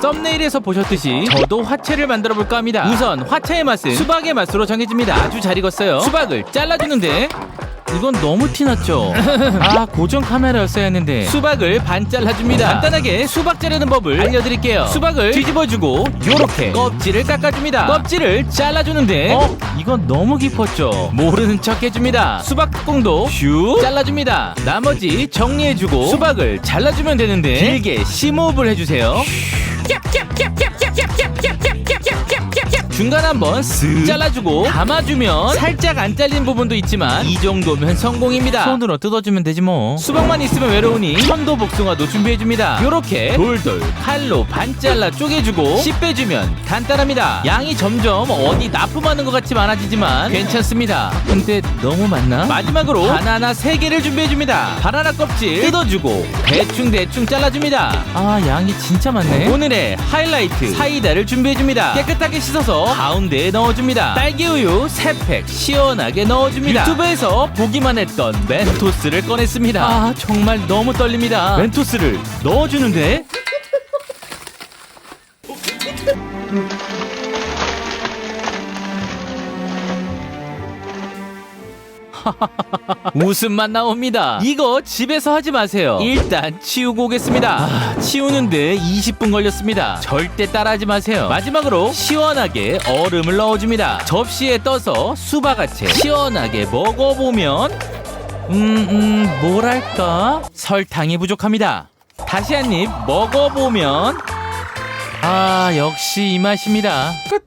썸네일에서 보셨듯이 저도 화채를 만들어 볼까 합니다. 우선 화채의 맛은 수박의 맛으로 정해집니다. 아주 잘 익었어요. 수박을 잘라주는데 이건 너무 티났죠? 아 고정 카메라였어야 했는데. 수박을 반 잘라줍니다. 간단하게 수박 자르는 법을 알려드릴게요. 수박을 뒤집어주고 요렇게 껍질을 깎아줍니다. 껍질을 잘라주는데. 어? 이건 너무 깊었죠? 모르는 척 해줍니다. 수박 뚜껑도 슉 잘라줍니다. 나머지 정리해주고 수박을 잘라주면 되는데. 길게 심호흡을 해주세요 중간 한번 쓱 잘라주고 감아주면 살짝 안 잘린 부분도 있지만 이 정도면 성공입니다. 손으로 뜯어주면 되지 뭐. 수박만 있으면 외로우니 천도 복숭아도 준비해줍니다. 요렇게 돌돌. 칼로 반 잘라 쪼개주고 씨 빼주면 간단합니다. 양이 점점 어디 납품하는 것 같이 많아지지만 괜찮습니다. 근데 너무 많나? 마지막으로 바나나 세개를 준비해줍니다. 바나나 껍질 뜯어주고 대충대충 잘라줍니다. 아 양이 진짜 많네. 오늘의 하이라이트 사이다를 준비해줍니다. 깨끗하게 씻어서 가운데에 넣어줍니다. 딸기우유 3팩 시원하게 넣어줍니다. 유튜브에서 보기만 했던 멘토스를 꺼냈습니다. 아 정말 너무 떨립니다. 멘토스를 넣어주는데 웃음만 나옵니다. 이거 집에서 하지 마세요. 일단 치우고 오겠습니다. 아, 치우는데 20분 걸렸습니다. 절대 따라하지 마세요. 마지막으로 시원하게 얼음을 넣어줍니다. 접시에 떠서 수박아채 시원하게 먹어보면 음, 음, 뭐랄까? 설탕이 부족합니다. 다시 한 입 먹어보면 아, 역시 이 맛입니다. 끝!